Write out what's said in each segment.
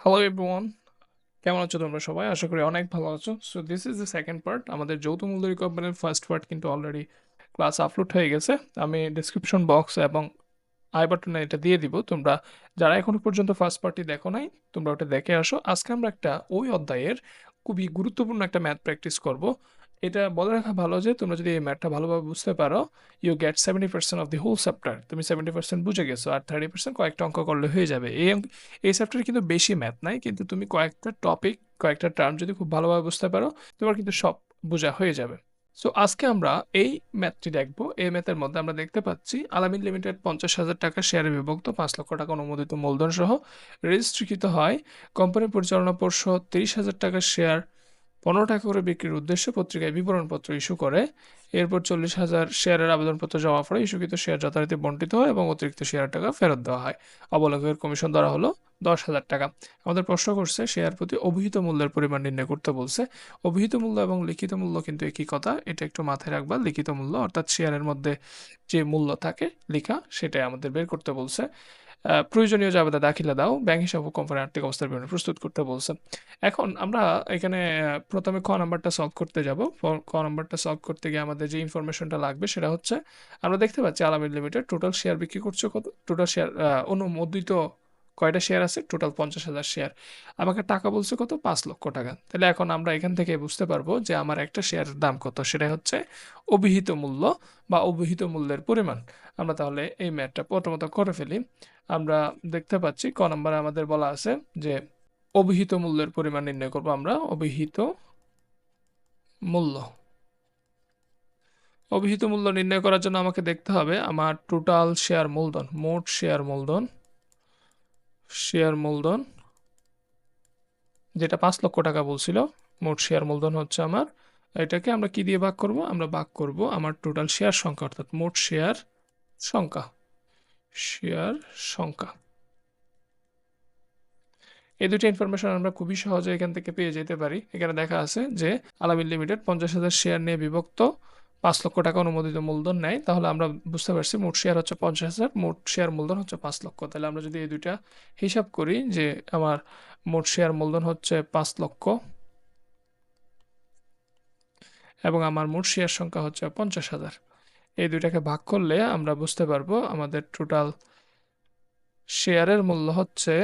Hello everyone কেমন আছো তোমরা সবাই? আশা করি অনেক ভালো আছো। So this is the second part আমাদের যৌথ মূল্য কোম্পানির ফার্স্ট পার্ট কিন্তু অলরেডি ক্লাস আপলোড হয়ে গেছে। আমি ডিসক্রিপশন বক্স এবং আই বাটনে এটা দিয়ে দিব। তোমরা যারা এখনও পর্যন্ত ফার্স্ট পার্টি দেখো নাই, তোমরা ওটা দেখে আসো। আজকে আমরা একটা ওই অধ্যায়ের খুবই গুরুত্বপূর্ণ একটা ম্যাথ প্র্যাকটিস করব। এটা বলে রাখা ভালো যে তোমরা যদি এই ম্যাথটা ভালোভাবে বুঝতে পারো you get seventy percent of the whole chapter তুমি সেভেন্টি পার্সেন্ট বুঝে গেছো আর থার্টি পার্সেন্ট কয়েকটা অঙ্ক করলে হয়ে যাবে। এই এই চ্যাপ্টারে কিন্তু বেশি ম্যাথ নাই, কিন্তু তুমি কয়েকটা টপিক কয়েকটা টার্ম যদি খুব ভালোভাবে বুঝতে পারো, তোমার কিন্তু সব বোঝা হয়ে যাবে। সো আজকে আমরা এই ম্যাথটি দেখব। এই ম্যাথের মধ্যে আমরা দেখতে পাচ্ছি আলামিন লিমিটেড পঞ্চাশ হাজার টাকা শেয়ারে বিভক্ত, পাঁচ লক্ষ টাকা অনুমোদিত মূলধন সহ রেজিস্ট্রিকৃত হয় কোম্পানি পরিচালনা পর্ষদ তিরিশ হাজার টাকা শেয়ার পনেরো টাকা করে বিক্রির উদ্দেশ্যে পত্রিকায় বিবরণপত্র ইস্যু করে। এরপর চল্লিশ হাজার শেয়ারের আবেদনপত্র জমা পড়ে, ইস্যুকৃত শেয়ার যথারীতি বন্টিত হয় এবং অতিরিক্ত শেয়ার টাকা ফেরত দেওয়া হয়। অবলেখকের কমিশন ধরা হলো দশ হাজার টাকা। আমাদের প্রশ্ন করছে, শেয়ার প্রতি অভিহিত মূল্যের পরিমাণ নির্ণয় করতে বলছে। অভিহিত মূল্য এবং লিখিত মূল্য কিন্তু একই কথা, এটা একটু মাথায় রাখবা। লিখিত মূল্য অর্থাৎ শেয়ারের মধ্যে যে মূল্য থাকে, লেখা, সেটাই আমাদের বের করতে বলছে। প্রয়োজনীয় জাবেদা দাখিলা দাও, ব্যাংক হিসাব ও কোম্পানির আর্থিক অবস্থার বিবরণী প্রস্তুত করতে বলছে। এখন আমরা এখানে প্রথমে ক নাম্বারটা সলভ করতে যাব। ক নাম্বারটা সলভ করতে গিয়ে আমাদের যে ইনফরমেশনটা লাগবে সেটা হচ্ছে, আমরা দেখতে পাচ্ছি আলামিন লিমিটেড টোটাল শেয়ার বিক্রি করছে কত? টোটাল শেয়ার অনুমোদিত কয়টা শেয়ার আছে? টোটাল পঞ্চাশ হাজার শেয়ার আমাকে টাকা বলছে কত? পাঁচ লক্ষ টাকা। তাহলে এখন আমরা এখান থেকে বুঝতে পারব যে আমার একটা শেয়ারের দাম কত। সেটা হচ্ছে অভিহিত মূল্য বা অভিহিত মূল্যের পরিমাণ। আমরা তাহলে এই ম্যাথটা প্রথমত করে ফেলি। আমরা দেখতে পাচ্ছি, ক নম্বরে আমাদের বলা আছে যে অভিহিত মূল্যের পরিমাণ নির্ণয় করব আমরা। অভিহিত মূল্য। অভিহিত মূল্য নির্ণয় করার জন্য আমাকে দেখতে হবে আমার টোটাল শেয়ার মূলধন, মোট শেয়ার মূলধন। শেয়ার মূলধন, যেটা পাঁচ লক্ষ টাকা বলছিল, মোট শেয়ার মূলধন হচ্ছে আমার, এটাকে আমরা কি দিয়ে ভাগ করব? আমরা ভাগ করব আমার টোটাল শেয়ার সংখ্যা, অর্থাৎ মোট শেয়ার সংখ্যা শেয়ার সংখ্যা। এই দুটো ইনফরমেশন আমরা খুবই সহজে এখান থেকে পেয়ে যেতে পারি। এখানে দেখা আছে যে আলামিন লিমিটেড পঞ্চাশ হাজার শেয়ার নিয়ে বিভক্ত পাঁচ লক্ষ টাকা অনুমোদিত মূলধন নেয়, তাহলে আমরা বুঝতে পারছি মোট শেয়ার হচ্ছে পঞ্চাশ হাজার, মোট শেয়ার মূলধন হচ্ছে পাঁচ লক্ষ। তাহলে আমরা যদি এই দুইটা হিসাব করি যে আমার মোট শেয়ার মূলধন হচ্ছে পাঁচ লক্ষ, এবং আমার মোট শেয়ার সংখ্যা হচ্ছে পঞ্চাশ হাজার, এই দুইটাকে ভাগ করলে আমরা বুঝতে পারব আমাদের টোটাল শেয়ারের মূল্য হচ্ছে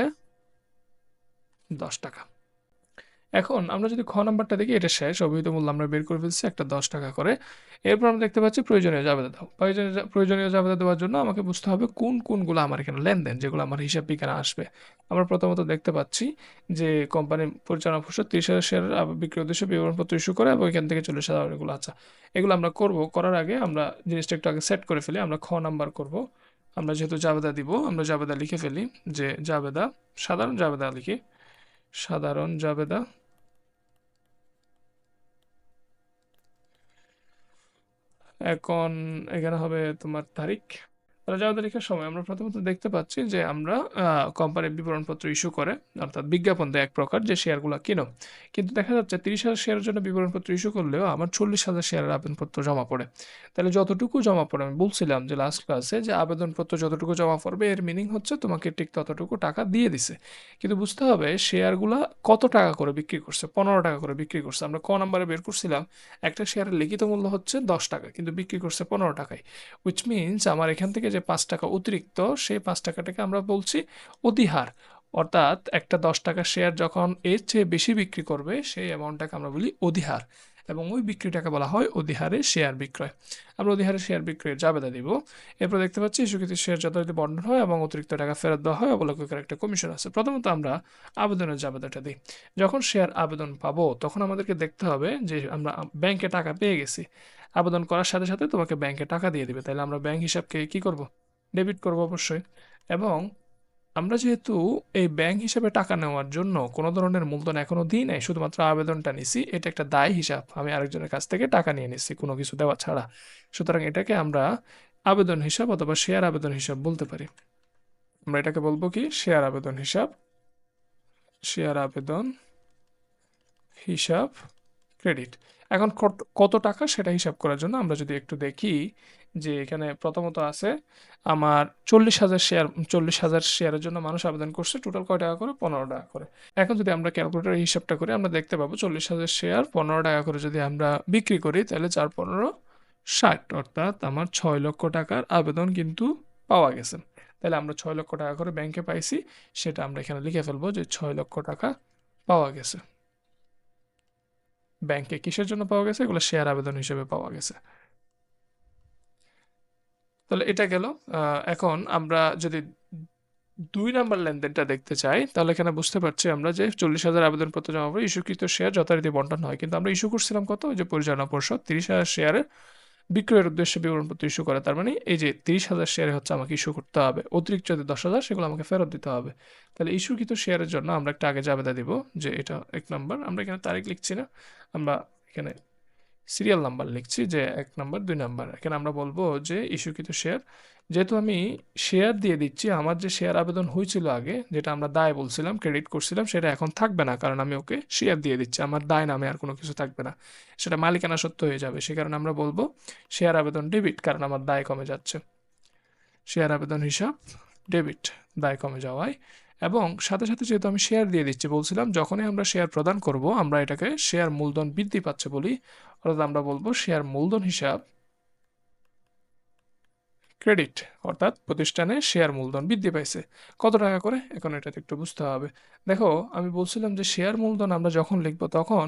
দশ টাকা। এখন আমরা যদি খ নাম্বারটা দেখি, এটা শেষ। অভিহিত মূল্য আমরা বের করে ফেলছি একটা দশ টাকা করে। এরপর আমরা দেখতে পাচ্ছি প্রয়োজনীয় জাবেদা দাও। প্রয়োজনীয় প্রয়োজনীয় জাবেদা দেওয়ার জন্য আমাকে বুঝতে হবে কোন কোনগুলো আমার এখানে লেনদেন, যেগুলো আমার হিসাব বিজ্ঞানে আসবে। আমরা প্রথমত দেখতে পাচ্ছি যে কোম্পানি পরিচালনা পরিষদ তিরিশ হাজার শেয়ার বিক্রির উদ্দেশ্যে বিবরণপত্র ইস্যু করে এবং এখান থেকে চল্লিশ হাজার এগুলো আচ্ছা এগুলো আমরা করব, করার আগে আমরা জিনিসটা একটু আগে সেট করে ফেলি, আমরা খ নাম্বার করব। আমরা যেহেতু জাবেদা দিব, আমরা জাবেদা লিখে ফেলি যে জাবেদা, সাধারণ জাবেদা লিখি। সাধারণ জাবেদা এখন এখানে হবে তোমার তারিখ। যাওয়া তারিখের সময় আমরা প্রথমত দেখতে পাচ্ছি যে আমরা কোম্পানির বিবরণপত্র ইস্যু করে, অর্থাৎ বিজ্ঞাপন দেয় এক প্রকার যে শেয়ারগুলো কিনো। কিন্তু দেখা যাচ্ছে তিরিশ হাজার শেয়ারের জন্য বিবরণপত্র ইস্যু করলেও আমার চল্লিশ হাজার শেয়ারের আবেদনপত্র জমা পড়ে। তাহলে যতটুকু জমা পড়ে, আমি বলছিলাম যে লাস্ট ক্লাসে যে আবেদনপত্র যতটুকু জমা পড়বে, এর মিনিং হচ্ছে তোমাকে ঠিক ততটুকু টাকা দিয়ে দিছে। কিন্তু বুঝতে হবে, শেয়ারগুলো কত টাকা করে বিক্রি করছে? পনেরো টাকা করে বিক্রি করছে। আমরা ক নাম্বারে বের করছিলাম, একটা শেয়ারের লিখিত মূল্য হচ্ছে দশ টাকা, কিন্তু বিক্রি করছে পনেরো টাকায়। উইচ মিনস আমার এখান থেকে যে পাঁচ টাকা অতিরিক্ত, সেই পাঁচ টাকাটাকে আমরা বলছি অতিহার। অর্থাৎ একটা দশ টাকা শেয়ার যখন এর চেয়ে বেশি বিক্রি করবে, সেই অ্যামাউন্টটাকে আমরা বলি অধিহার। এবং ওই বিক্রিটাকে বলা হয় অধিহারে শেয়ার বিক্রয়। আমরা অধিহারে শেয়ার বিক্রয়ের জাবেদা দিব। এরপর দেখতে পাচ্ছি ইস্যুকৃত শেয়ার যথারীতি বন্টন হয় এবং অতিরিক্ত টাকা ফেরত দেওয়া হয় অবলোককের একটা কমিশন আছে। প্রথমত আমরা আবেদনের জাবেদাটা দিই। যখন শেয়ার আবেদন পাবো, তখন আমাদেরকে দেখতে হবে যে আমরা ব্যাংকে টাকা পেয়ে গেছি। আবেদন করার সাথে সাথে তোমাকে ব্যাংকে টাকা দিয়ে দিবে। তাহলে আমরা ব্যাংক হিসাবকে কি করব? ডেবিট করব অবশ্যই। এবং আমরা যেহেতু এই ব্যাংক হিসাবে টাকা নেওয়ার জন্য কোনো ধরনের মূলধন এখনও দিই নাই, শুধুমাত্র আবেদনটা নিছি, এটা একটা দায় হিসাব। আমি আরেকজনের কাছ থেকে টাকা নিয়ে নিচ্ছি কোনো কিছু দেওয়া ছাড়া। সুতরাং এটাকে আমরা আবেদন হিসাব অথবা শেয়ার আবেদন হিসাব বলতে পারি। আমরা এটাকে বলব কি? শেয়ার আবেদন হিসাব। শেয়ার আবেদন হিসাব ক্রেডিট এখন কত- টাকা সেটা হিসাব করার জন্য আমরা যদি একটু দেখি যে এখানে প্রথমত আছে আমার চল্লিশ হাজার শেয়ার চল্লিশ হাজার শেয়ারের জন্য মানুষ আবেদন করছে। টোটাল কয় টাকা করে? পনেরো টাকা করে। এখন যদি আমরা ক্যালকুলেটার হিসাবটা করি, আমরা দেখতে পাবো চল্লিশ হাজার শেয়ার পনেরো টাকা করে যদি আমরা বিক্রি করি, তাহলে চার পনেরো ষাট, অর্থাৎ আমার ছয় লক্ষ টাকার আবেদন কিন্তু পাওয়া গেছে। তাহলে আমরা ছয় লক্ষ টাকা করে ব্যাংকে পাইছি, সেটা আমরা এখানে লিখে ফেলব যে ছয় লক্ষ টাকা পাওয়া গেছে। ব্যাংকে কিসের জন্য পাওয়া গেছে? এগুলো শেয়ার আবেদন হিসেবে পাওয়া গেছে। তাহলে এটা গেল। এখন আমরা যদি দুই নাম্বার লেনদেনটা দেখতে চাই, তাহলে এখানে বুঝতে পারছি আমরা যে চল্লিশ হাজার আবেদনপত্র জমা পড়ে ইস্যুকৃত শেয়ার যথারীতি বন্টন হয়। কিন্তু আমরা ইস্যু করছিলাম কত? যে পরিচালনা পরিষদ, তিরিশ হাজার শেয়ারের বিক্রয়ের উদ্দেশ্যে বিবরণপত্র ইস্যু করে, তার মানে এই যে তিরিশ হাজার শেয়ারে হচ্ছে আমাকে ইস্যু করতে হবে, অতিরিক্ত যে দশ হাজার, সেগুলো আমাকে ফেরত দিতে হবে। তাহলে ইস্যুকৃত শেয়ারের জন্য আমরা একটা আগে জাবেদা দিব, যে এটা এক নম্বর আমরা এখানে তারিখ লিখছি না, আমরা এখানে সিরিয়াল নাম্বার লিখছি যে এক নম্বর দুই নাম্বার এখানে আমরা বলব যে ইস্যুকৃত শেয়ার যেহেতু আমি শেয়ার দিয়ে দিচ্ছি, আমার যে শেয়ার আবেদন হয়েছিল আগে, যেটা আমরা দায় বলছিলাম ক্রেডিট করছিলাম, সেটা এখন থাকবে না, কারণ আমি ওকে শেয়ার দিয়ে দিচ্ছি। আমার দায় নামে আর কোনো কিছু থাকবে না। সেটা মালিকানা সত্য হয়ে যাবে। সে কারণে আমরা বলব শেয়ার আবেদন ডেবিট কারণ আমার দায় কমে যাচ্ছে। শেয়ার আবেদন হিসাব ডেবিট দায় কমে যাওয়ায়। এবং সাথে সাথে যেহেতু আমি শেয়ার দিয়ে দিচ্ছি, বলছিলাম যখনই আমরা শেয়ার প্রদান করব, আমরা এটাকে শেয়ার মূলধন বৃদ্ধি পাচ্ছে বলি, অর্থাৎ আমরা বলব শেয়ার মূলধন হিসাব ক্রেডিট, অর্থাৎ প্রতিষ্ঠানে শেয়ার মূলধন বৃদ্ধি পাইছে। কত টাকা করে? এখন এটা একটু বুঝতে হবে। দেখো, আমি বলছিলাম যে শেয়ার মূলধন আমরা যখন লিখব তখন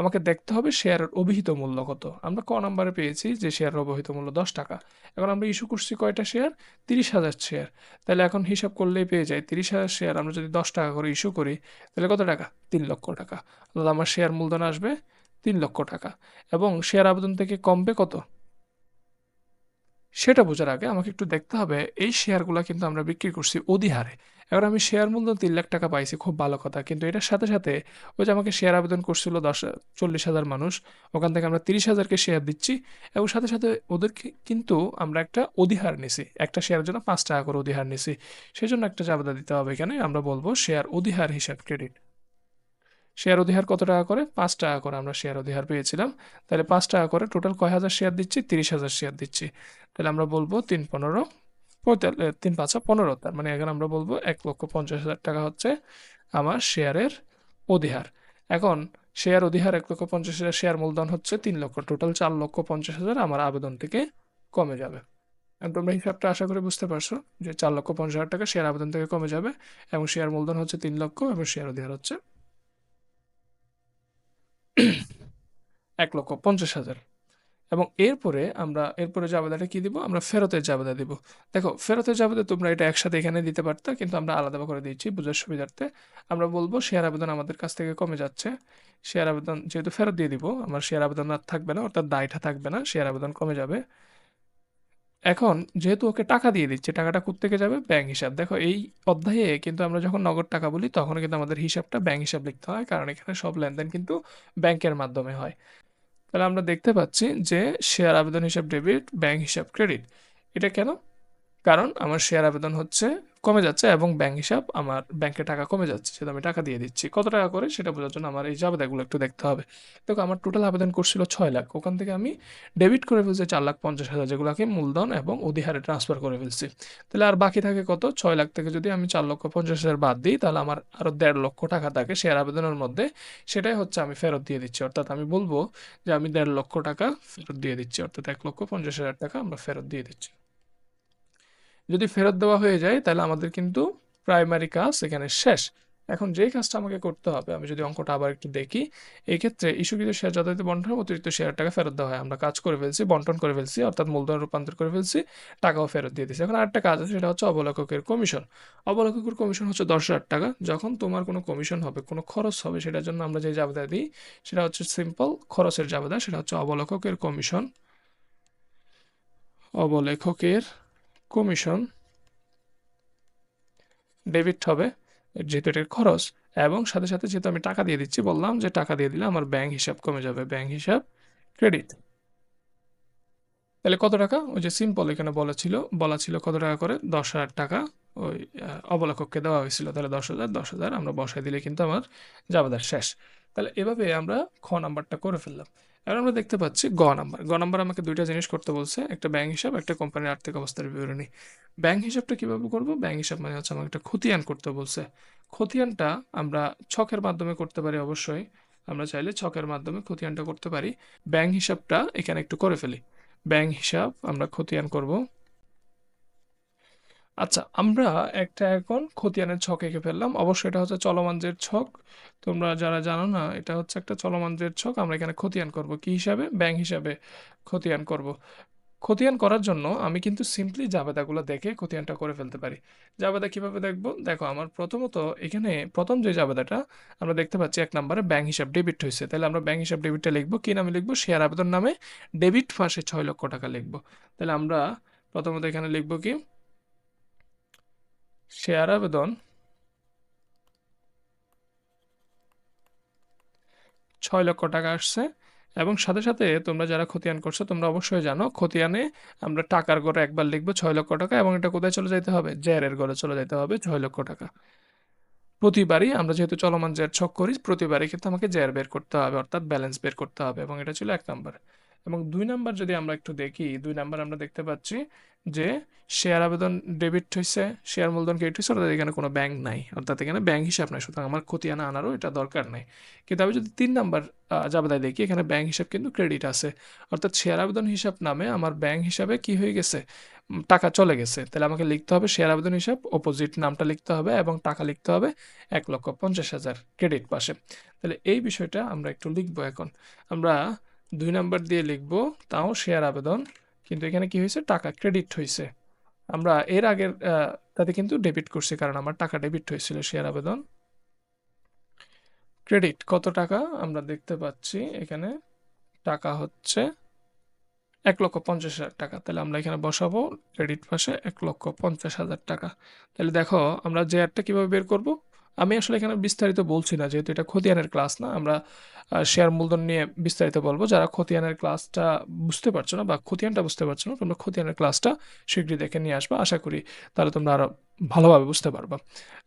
আমাকে দেখতে হবে শেয়ারের অভিহিত মূল্য কত। আমরা ক নাম্বারে পেয়েছি যে শেয়ারের অবহিত মূল্য দশ টাকা। এখন আমরা ইস্যু করছি কয়টা শেয়ার? তিরিশ হাজার শেয়ার। তাহলে এখন হিসাব করলেই পেয়ে যাই তিরিশ হাজার শেয়ার আমরা যদি দশ টাকা করে ইস্যু করি, তাহলে কত টাকা? তিন লক্ষ টাকা। আমার শেয়ার মূলধন আসবে তিন লক্ষ টাকা। এবং শেয়ার আবেদন থেকে কমবে কত? সেটা বোঝার আগে আমাকে একটু দেখতে হবে, এই শেয়ারগুলো কিন্তু আমরা বিক্রি করছি অধিহারে। এবার আমি শেয়ার মূলধন তিন লাখ টাকা পাইছি, খুব ভালো কথা। কিন্তু এটার সাথে সাথে ওই যে আমাকে শেয়ার আবেদন করছিল দশ, চল্লিশ হাজার মানুষ, ওখান থেকে আমরা তিরিশ হাজারকে শেয়ার দিচ্ছি এবং সাথে সাথে ওদেরকে কিন্তু আমরা একটা অধিহার নিছি। একটা শেয়ারের জন্য পাঁচ টাকা করে অধিহার নিছি। সেই জন্য একটা জাবেদা দিতে হবে এখানে, আমরা বলব শেয়ার অধিহার হিসাব ক্রেডিট। শেয়ার অধিহার কত টাকা করে? পাঁচ টাকা করে আমরা শেয়ার অধিহার পেয়েছিলাম। তাহলে পাঁচ টাকা করে টোটাল কয় হাজার শেয়ার দিচ্ছি? তিরিশ হাজার শেয়ার দিচ্ছি। তাহলে আমরা বলব তিন পনেরো, পঁয়তাল্লিশ তিন পাঁচা, পনেরো। তার মানে এখানে আমরা বলব এক লক্ষ পঞ্চাশ হাজার টাকা হচ্ছে আমার শেয়ারের অধিহার। এখন শেয়ার অধিহার এক লক্ষ পঞ্চাশ হাজার শেয়ার মূলধন হচ্ছে তিন লক্ষ। টোটাল চার লক্ষ পঞ্চাশ হাজার আমার আবেদন থেকে কমে যাবে। তোমরা হিসাবটা আশা করি বুঝতে পারছ যে চার লক্ষ পঞ্চাশ হাজার টাকা শেয়ার আবেদন থেকে কমে যাবে এবং শেয়ার মূলধন হচ্ছে তিন লক্ষ এবং শেয়ার অধিহার হচ্ছে এক লক্ষ পঞ্চাশ হাজার। এবং এরপরে আমরা, এরপরে জাবেদাটা কি দিব? আমরা ফেরতের জাবেদা দিব। দেখো, ফেরতের জাবেদা তোমরা এটা একসাথে এখানে দিতে পারতো, কিন্তু আমরা আলাদা করে দিয়েছি বোঝার সুবিধার্থে। আমরা বলব শেয়ার আবেদন আমাদের কাছ থেকে কমে যাচ্ছে। শেয়ার আবেদন যেহেতু ফেরত দিয়ে দিব, আমার শেয়ার আবেদন আর থাকবে না, অর্থাৎ দায়টা থাকবে না শেয়ার আবেদন কমে যাবে। এখন যেহেতু ওকে টাকা দিয়ে দিচ্ছে, টাকাটা থেকে যাবে? ব্যাংক হিসাব। দেখো, এই অধ্যায়ে কিন্তু আমরা যখন নগদ টাকা বলি, তখন কিন্তু আমাদের হিসাবটা ব্যাংক হিসাব লিখতে হয়, কারণ এখানে সব লেনদেন কিন্তু ব্যাংকের মাধ্যমে হয়। তাহলে আমরা দেখতে পাচ্ছি যে শেয়ার আবেদন হিসাব ডেবিট ব্যাংক হিসাব ক্রেডিট এটা কেন? কারণ আমার শেয়ার আবেদন হচ্ছে কমে যাচ্ছে এবং ব্যাংক হিসাব আমার ব্যাংকে টাকা কমে যাচ্ছে সেটা আমি টাকা দিয়ে দিচ্ছি। কত টাকা করে সেটা বোঝার জন্য আমার এই জাবেদাগুলো একটু দেখতে হবে। দেখো, আমার টোটাল আবেদন করছিল ছয় লাখ। ওখান থেকে আমি ডেবিট করে ফেলছি চার লাখ পঞ্চাশ হাজার, যেগুলোকে মূলধন এবং অধিহারে ট্রান্সফার করে ফেলছি। তাহলে আর বাকি থাকে কত? ছয় লাখ থেকে যদি আমি চার লক্ষ পঞ্চাশ হাজার বাদ দিই, তাহলে আমার আরও দেড় লক্ষ টাকা থাকে শেয়ার আবেদনের মধ্যে। সেটাই হচ্ছে আমি ফেরত দিয়ে দিচ্ছি। অর্থাৎ আমি বলব যে আমি দেড় লক্ষ টাকা ফেরত দিয়ে দিচ্ছি। অর্থাৎ এক লক্ষ পঞ্চাশ হাজার টাকা আমরা ফেরত দিয়ে দিচ্ছি। যদি ফেরত দেওয়া হয়ে যায়, তাহলে আমাদের কিন্তু প্রাইমারি কাজ এখানে শেষ। এখন যেই কাজটা আমাকে করতে হবে, আমি যদি অঙ্কটা আবার একটু দেখি, এক্ষেত্রে ক্ষেত্রে ইস্যুকৃত শেয়ার যথাযথ বন্টন অতিরিক্ত শেয়ার টাকা ফেরত দেওয়া হয়। আমরা কাজ করে ফেলছি, বন্টন করে ফেলছি, অর্থাৎ মূলধন রূপান্তর করে ফেলছি, টাকাও ফেরত দিয়ে দিচ্ছি এখন আরেকটা কাজ আছে, সেটা হচ্ছে অবলেখকের কমিশন অবলেখকের কমিশন হচ্ছে দশ হাজার টাকা। যখন তোমার কোনো কমিশন হবে, কোনো খরচ হবে, সেটার জন্য আমরা যে জাবেদা দিই, সেটা হচ্ছে সিম্পল খরচের জাবেদা, সেটা হচ্ছে অবলেখকের কমিশন অবলেখকের কমিশন ডেবিট হবে, যেহেতু এটার খরচ, এবং সাথে সাথে যেহেতু আমি টাকা দিয়ে দিচ্ছি, বললাম যে টাকা দিয়ে দিলে আমার ব্যাংক হিসাব কমে যাবে ব্যাংক হিসাব ক্রেডিট তাহলে কত টাকা? ওই যে সিম্পল এখানে বলা ছিল বলা ছিল কত টাকা করে? দশ হাজার টাকা ওই অবলেখককে দেওয়া হয়েছিল। তাহলে দশ হাজার দশ হাজার আমরা বসাই দিলে কিন্তু আমার জাবেদার শেষ। তাহলে এভাবে আমরা খ নাম্বারটা করে ফেললাম। এবার আমরা দেখতে পাচ্ছি গ নাম্বার। গ নাম্বার আমাকে দুইটা জিনিস করতে বলছে, একটা ব্যাংক হিসাব, একটা কোম্পানির আর্থিক অবস্থার বিবরণী। ব্যাংক হিসাবটা কীভাবে করব? ব্যাংক হিসাব মানে হচ্ছে আমাকে একটা খতিয়ান করতে বলছে। খতিয়ানটা আমরা ছকের মাধ্যমে করতে পারি অবশ্যই। আমরা চাইলে ছকের মাধ্যমে খতিয়ানটা করতে পারি। ব্যাংক হিসাবটা এখানে একটু করে ফেলি। ব্যাংক হিসাব আমরা খতিয়ান করব। আচ্ছা আমরা একটা এখন খতিয়ানের ছক এঁকে ফেললাম। অবশ্যই এটা হচ্ছে চলমান ছক। তোমরা যারা জানো না, এটা হচ্ছে একটা চলমান জের ছক। আমরা এখানে খতিয়ান করব। কি হিসাবে? ব্যাংক হিসাবে খতিয়ান করব। খতিয়ান করার জন্য আমি কিন্তু সিম্পলি জাবেদাগুলো দেখে খতিয়ানটা করে ফেলতে পারি। জাবেদা কীভাবে দেখব? দেখো, আমার প্রথমত এখানে প্রথম যে জাবেদাটা আমরা দেখতে পাচ্ছি এক নম্বরে ব্যাংক হিসাব ডেবিট হয়েছে। তাহলে আমরা ব্যাংক হিসাব ডেবিটটা লিখব। কী নামে লিখব? শেয়ার আবেদন নামে। ডেবিট ফাঁসে ছয় লক্ষ টাকা লিখব। তাহলে আমরা প্রথমত এখানে লিখব কি? শেয়ার আবেদন। ছয় লক্ষ টাকা আসছে এবং সাথে সাথে তোমরা যারা খতিয়ান করছ, তোমরা অবশ্যই জানো খতিয়ানে আমরা টাকার ঘরে একবার লিখব ছয় লক্ষ টাকা এবং এটা কোথায় চলে যেতে হবে? জেরের গড়ে চলে যেতে হবে ছয় লক্ষ টাকা। প্রতিবারই আমরা যেহেতু চলমান জের ছক করি, প্রতিবারই কিন্তু আমাকে জের বের করতে হবে, অর্থাৎ ব্যালেন্স বের করতে হবে এবং এটা ছিল এক নাম্বার। এবং দুই নাম্বার যদি আমরা একটু দেখি, দুই নাম্বার আমরা দেখতে পাচ্ছি যে শেয়ার আবেদন ডেবিট হয়েছে শেয়ার মূলধন ক্রেডিট হয়েছে অর্থাৎ এখানে কোনো ব্যাংক নাই। অর্থাৎ এখানে ব্যাংক হিসাব নাই, সুতরাং আমার খতিয়ানা আনারও এটা দরকার নাই। কিন্তু আমি যদি তিন নাম্বার জাবেদায় দেখি, এখানে ব্যাংক হিসাব কিন্তু ক্রেডিট আছে। অর্থাৎ শেয়ার আবেদন হিসাব নামে আমার ব্যাংক হিসাবে কি হয়ে গেছে? টাকা চলে গেছে। তাহলে আমাকে লিখতে হবে শেয়ার আবেদন হিসাব অপোজিট নামটা লিখতে হবে এবং টাকা লিখতে হবে এক লক্ষ পঞ্চাশ হাজার ক্রেডিট পাশে। তাহলে এই বিষয়টা আমরা একটু লিখব এখন। আমরা দুই নাম্বার দিয়ে লিখব, তাও শেয়ার আবেদন। কিন্তু এখানে কি হয়েছে? টাকা ক্রেডিট হয়েছে। আমরা এর আগের তাতে কিন্তু ডেবিট করছি, কারণ আমার টাকা ডেবিট হয়েছিল শেয়ার আবেদন। ক্রেডিট কত টাকা? আমরা দেখতে পাচ্ছি এখানে টাকা হচ্ছে এক লক্ষ পঞ্চাশ হাজার টাকা। তাহলে আমরা এখানে বসাবো ক্রেডিট পাশে এক লক্ষ পঞ্চাশ হাজার টাকা। তাহলে দেখো, আমরা যে অ্যাডটা কীভাবে বের করব? আমি আসলে এখানে বিস্তারিত বলছি না, যেহেতু এটা খতিয়ানের ক্লাস না, আমরা শেয়ার মূলধন নিয়ে বিস্তারিত বলব। যারা খতিয়ানের ক্লাসটা বুঝতে পারছ না বা খতিয়ানটা বুঝতে পারছ না, তোমরা খতিয়ানের ক্লাসটা শীঘ্রই দেখে নিয়ে আসবা। আশা করি তাহলে তোমরা আরও ভালোভাবে বুঝতে পারবা।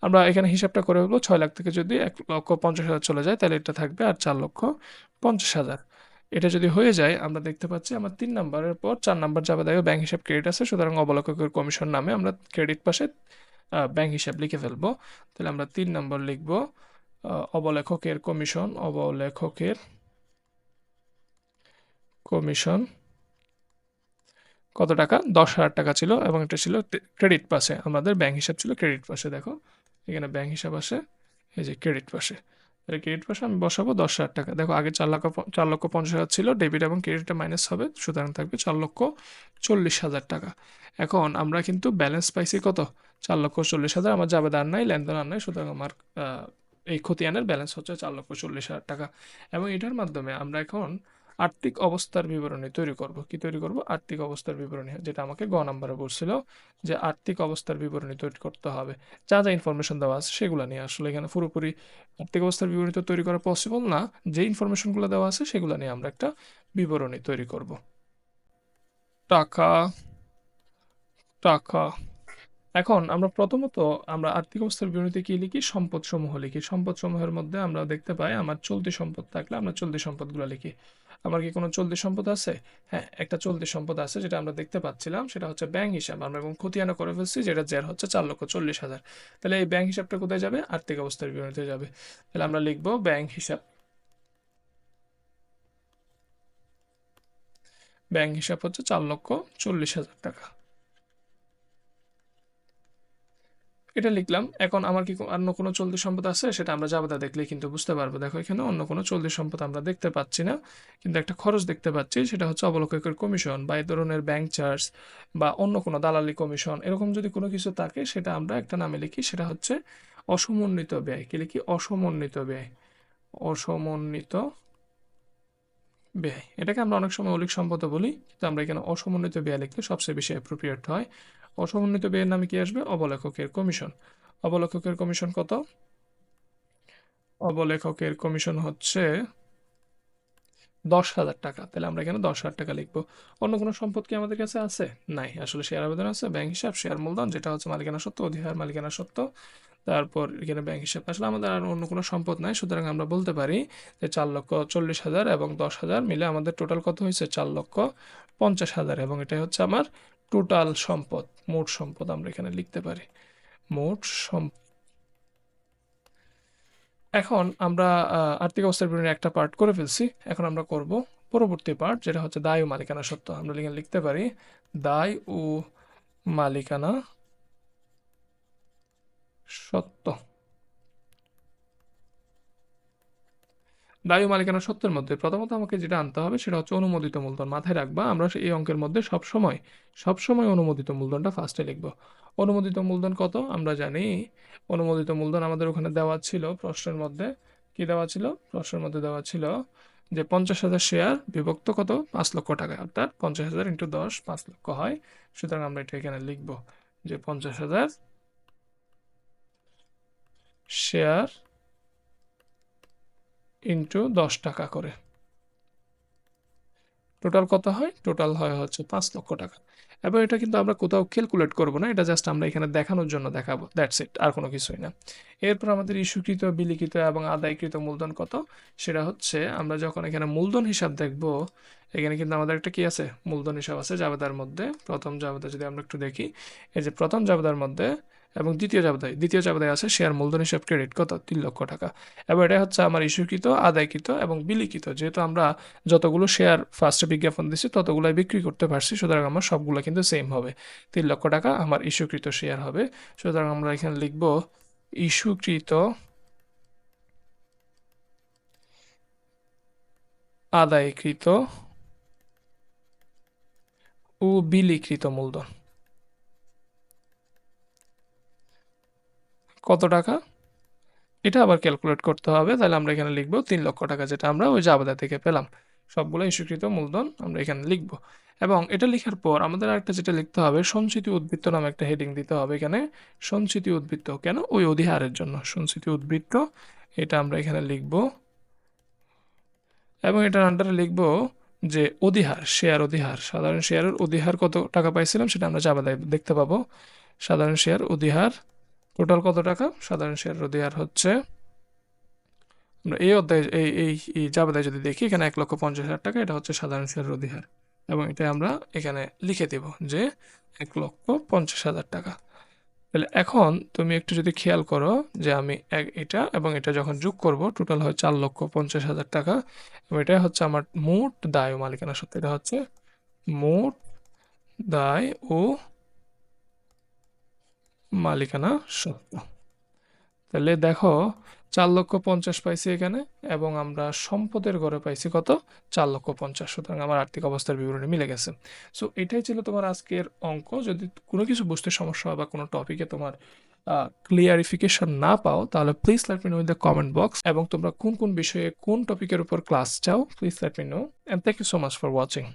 আমরা এখানে হিসাবটা করে হলো ছয় লাখ থেকে যদি এক লক্ষ পঞ্চাশ হাজার চলে যায়, তাহলে এটা থাকবে আর চার লক্ষ পঞ্চাশ হাজার। এটা যদি হয়ে যায়, আমরা দেখতে পাচ্ছি আমার তিন নাম্বারের পর চার নাম্বার যাবে দেখো ব্যাংক হিসাব ক্রেডিট আছে, সুতরাং অবলক্ষকের কমিশন নামে আমরা ক্রেডিট পাশে ব্যাংক হিসাব লিখে ফেলব। তাহলে আমরা তিন নম্বর লিখব অবলেখকের কমিশন অবলেখকের কমিশন কত টাকা? দশ হাজার টাকা ছিল এবং এটা ছিল ক্রেডিট পাশে আমাদের ব্যাংক হিসাব ছিল ক্রেডিট পাশে দেখো। এখানে ব্যাংক হিসাব আসে, এই যে ক্রেডিট পাশে তাহলে ক্রেডিট পাশে আমি বসাবো দশ হাজার টাকা। দেখো, আগে চার লক্ষ চার লক্ষ পঞ্চাশ হাজার ছিল ডেবিট এবং ক্রেডিটটা মাইনাস হবে, সুতরাং থাকবে চার লক্ষ চল্লিশ হাজার টাকা। এখন আমরা কিন্তু ব্যালেন্স পাইছি কত? চার লক্ষ চল্লিশ হাজার, আমার যাবে আর নাই, লেনদেন আর নাই, সুতরাং আমার এই খতিয়ানের ব্যালেন্স হচ্ছে চার লক্ষ চল্লিশ হাজার টাকা। এবং এটার মাধ্যমে আমরা এখন আর্থিক অবস্থার বিবরণী তৈরি করব। কি তৈরি করব? আর্থিক অবস্থার বিবরণী, যেটা আমাকে গ নাম্বারে বলছিল যে আর্থিক অবস্থার বিবরণী তৈরি করতে হবে। যা যা ইনফরমেশন দেওয়া আছে সেগুলো নিয়ে আসলে এখানে পুরোপুরি আর্থিক অবস্থার বিবরণী তো তৈরি করা পসিবল না, যে ইনফরমেশনগুলো দেওয়া আছে সেগুলো নিয়ে আমরা একটা বিবরণী তৈরি করব। টাকা টাকা। এখন আমরা প্রথমত আমরা আর্থিক অবস্থার বিবরণীতে কি লিখি? সম্পদ সমূহ লিখি। সম্পদ সমূহের মধ্যে আমরা দেখতে পাই আমার চলতি সম্পদ থাকলে আমরা চলতি সম্পদগুলো লিখি। আমার কি কোনো চলতি সম্পদ আছে? হ্যাঁ একটা চলতি সম্পদ আছে যেটা আমরা দেখতে পাচ্ছিলাম, সেটা হচ্ছে ব্যাংক হিসাব। আমরা এবং খতিয়ানো করে ফেলছি, যেটা জের হচ্ছে চার লক্ষ চল্লিশ হাজার। তাহলে এই ব্যাংক হিসাবটা কোথায় যাবে? আর্থিক অবস্থার বিবরণীতে যাবে। তাহলে আমরা লিখব ব্যাংক হিসাব। ব্যাংক হিসাব হচ্ছে চার লক্ষ চল্লিশ হাজার টাকা। এটা লিখলাম। এখন আমার কি অন্য কোনো চলতি সম্পদ আছে? সেটা আমরা জাবেদা দেখলে কিন্তু বুঝতে পারব। দেখো, এখানে অন্য কোনো চলতি সম্পদ আমরা দেখতে পাচ্ছি না। কিন্তু একটা খরচ দেখতে পাচ্ছি, সেটা হচ্ছে অবলোককের কমিশন বা এই ধরনের ব্যাংক চার্জ বা অন্য কোনো দালালি কমিশন এরকম যদি কোনো কিছু থাকে, সেটা আমরা একটা নামে লিখি, সেটা হচ্ছে অসমন্বিত ব্যয়। কি লিখি? অসমন্বিত ব্যয়। অসমন্বিত ব্যয়। এটাকে আমরা অনেক সময় মৌলিক সম্পদও বলি, কিন্তু আমরা এখানে অসমন্বিত ব্যয় লিখলে সবচেয়ে বেশি অ্যাপ্রোপ্রিয়েট হয়। অসমন্বিত ব্যয়ের নামে কি আসবে? অবলেখকের কমিশন। অবলেখকের কমিশন কত? অবলেখকের কমিশন হচ্ছে দশ হাজার টাকা। তাহলে আমরা এখানে দশ হাজার টাকা লিখব। অন্য কোনো সম্পদ কি আমাদের কাছে আছে? নাই। আসলে শেয়ার আবেদন আছে ব্যাংক হিসাব শেয়ার মূলধন, যেটা হচ্ছে মালিকানা সত্ত্ব অধিকার মালিকানা সত্ত্ব, তারপর এখানে ব্যাংক হিসাব। আসলে আমাদের আর অন্য কোনো সম্পদ নাই, সুতরাং আমরা বলতে পারি যে চার লক্ষ চল্লিশ হাজার এবং দশ হাজার মিলে আমাদের টোটাল কত হয়েছে? চার লক্ষ পঞ্চাশ হাজার এবং এটাই হচ্ছে আমার টোটাল সম্পদ, মোট সম্পদ আমরা এখানে লিখতে পারি। মোট সম্পদ এখন আমরা আর্থিক অবস্থার বিবরণী একটা পার্ট করে ফেলছি। এখন আমরা করব পরবর্তী পার্ট যেটা হচ্ছে দায় ও মালিকানা সত্ত্ব আমরা এখানে লিখতে পারি, দায় ও মালিকানা সত্ত্ব দায় মালিকানা সত্ত্বের মধ্যে প্রথমত আমাকে যেটা আনতে হবে সেটা হচ্ছে অনুমোদিত মূলধন মাথায় রাখবা। আমরা এই অঙ্কের মধ্যে সব সময় সব সময় অনুমোদিত মূলধনটা ফার্স্টে লিখব। অনুমোদিত মূলধন কত? আমরা জানি অনুমোদিত মূলধন আমাদের ওখানে দেওয়া ছিল প্রশ্নের মধ্যে। কি দেওয়া ছিল? প্রশ্নের মধ্যে দেওয়া ছিল যে পঞ্চাশ হাজার শেয়ার বিভক্ত কত? পাঁচ লক্ষ টাকা। অর্থাৎ পঞ্চাশ হাজার ইন্টু দশ পাঁচ লক্ষ হয়। সুতরাং আমরা এটা এখানে লিখব যে পঞ্চাশ হাজার শেয়ার ইন্টু দশ টাকা করে। টোটাল কত হয়? টোটাল হয় হচ্ছে পাঁচ লক্ষ টাকা। এবং এটা কিন্তু আমরা কোথাও ক্যালকুলেট করব না, এটা জাস্ট আমরা এখানে দেখানোর জন্য দেখাবো। দ্যাটস ইট আর কোনো কিছুই না। এরপর আমাদের ইস্যুকৃত, বিলিখিত এবং আদায়কৃত মূলধন কত? সেটা হচ্ছে আমরা যখন এখানে মূলধন হিসাব দেখব, এখানে কিন্তু আমাদের একটা কি আছে? মূলধন হিসাব আছে জাবেদার মধ্যে। প্রথম জাবেদা যদি আমরা একটু দেখি, এই যে প্রথম জাবেদার মধ্যে এবং দ্বিতীয় জাবেদায় দ্বিতীয় জাবেদায় আছে শেয়ার মূলধন হিসাব ক্রেডিট কত? তিন লক্ষ টাকা। এবং এটা হচ্ছে আমার ইস্যুকৃত, আদায়কৃত এবং বিলিখিত। যেহেতু আমরা যতগুলো শেয়ার ফার্স্টে বিজ্ঞাপন দিচ্ছি ততগুলাই বিক্রি করতে পারছি, সুতরাং আমার সবগুলো কিন্তু সেম হবে। তিন লক্ষ টাকা আমার ইস্যুকৃত শেয়ার হবে। সুতরাং আমরা এখানে লিখব ইস্যুকৃত আদায়কৃত ও বিলিকৃত মূলধন। কত টাকা? এটা আবার ক্যালকুলেট করতে হবে। তাহলে আমরা এখানে লিখব তিন লক্ষ টাকা, যেটা আমরা ওই জাবেদা থেকে পেলাম। সবগুলো ইস্যুকৃত মূলধন আমরা এখানে লিখব। এবং এটা লেখার পর আমাদের আরেকটা যেটা লিখতে হবে, সঞ্চিতি উদ্বৃত্ত নামে একটা হেডিং দিতে হবে এখানে। সঞ্চিতি উদ্বৃত্ত কেন? ওই অধিহারের জন্য। সঞ্চিতি উদ্বৃত্ত, এটা আমরা এখানে লিখব। এবং এটার আন্ডারে লিখব যে অধিহার শেয়ার অধিহার। সাধারণ শেয়ারের অধিহার কত টাকা পাইছিলাম সেটা আমরা জাবেদায় দেখতে পাবো। সাধারণ শেয়ার অধিহার টোটাল কত টাকা? সাধারণ শেয়ার অধিহার হচ্ছে। আমরা এই অধ্যায়, এই এই জাবেদায় যদি দেখি, এখানে এক লক্ষ পঞ্চাশ হাজার টাকা, এটা হচ্ছে সাধারণ শেয়ার অধিহার। এবং এটা আমরা এখানে লিখে দেব যে এক লক্ষ পঞ্চাশ হাজার টাকা। তাহলে এখন তুমি একটু যদি খেয়াল করো যে আমি এক, এটা এবং এটা যখন যোগ করব টোটাল হয় চার লক্ষ পঞ্চাশ হাজার টাকা। এবং এটা হচ্ছে আমার মোট দায় ও মালিকানা সত্ত্ব। এটা হচ্ছে মোট দায় ও মালিকানা সত্ত্ব তাহলে দেখো, চার লক্ষ পঞ্চাশ পাইছি এখানে, এবং আমরা সম্পদের ঘরে পাইছি কত? চার লক্ষ পঞ্চাশ। সুতরাং আমার আর্থিক অবস্থার বিবরণী মিলে গেছে। সো এটাই ছিল তোমার আজকের অঙ্ক। যদি কোনো কিছু বুঝতে সমস্যা হয় বা কোনো টপিকে তোমার ক্লিয়ারিফিকেশন না পাও, তাহলে please let me know in the comment box এবং তোমরা কোন কোন বিষয়ে কোন টপিকের উপর ক্লাস চাও please let me know and thank you so much for watching